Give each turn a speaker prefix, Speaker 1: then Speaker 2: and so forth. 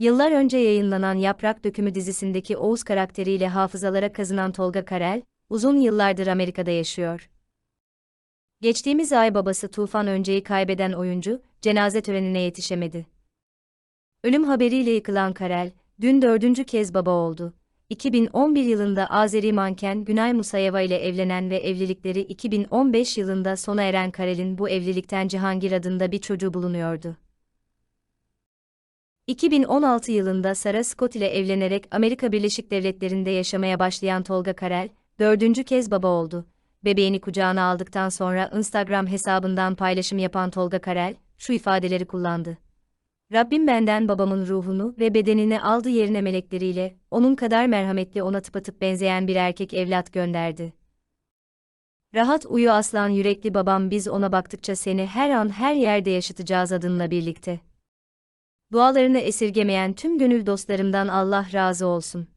Speaker 1: Yıllar önce yayınlanan Yaprak Dökümü dizisindeki Oğuz karakteriyle hafızalara kazınan Tolga Karel, uzun yıllardır Amerika'da yaşıyor. Geçtiğimiz ay babası Tufan Önce'yi kaybeden oyuncu, cenaze törenine yetişemedi. Ölüm haberiyle yıkılan Karel, dün dördüncü kez baba oldu. 2011 yılında Azeri manken Günay Musayeva ile evlenen ve evlilikleri 2015 yılında sona eren Karel'in bu evlilikten Cihangir adında bir çocuğu bulunuyordu. 2016 yılında Sarah Scott ile evlenerek Amerika Birleşik Devletleri'nde yaşamaya başlayan Tolga Karel, dördüncü kez baba oldu. Bebeğini kucağına aldıktan sonra Instagram hesabından paylaşım yapan Tolga Karel, şu ifadeleri kullandı. Rabbim benden babamın ruhunu ve bedenini aldı yerine melekleriyle, onun kadar merhametli ona tıpatıp benzeyen bir erkek evlat gönderdi. Rahat uyu aslan yürekli babam biz ona baktıkça seni her an her yerde yaşatacağız adınla birlikte. Dualarını esirgemeyen tüm gönül dostlarımdan Allah razı olsun.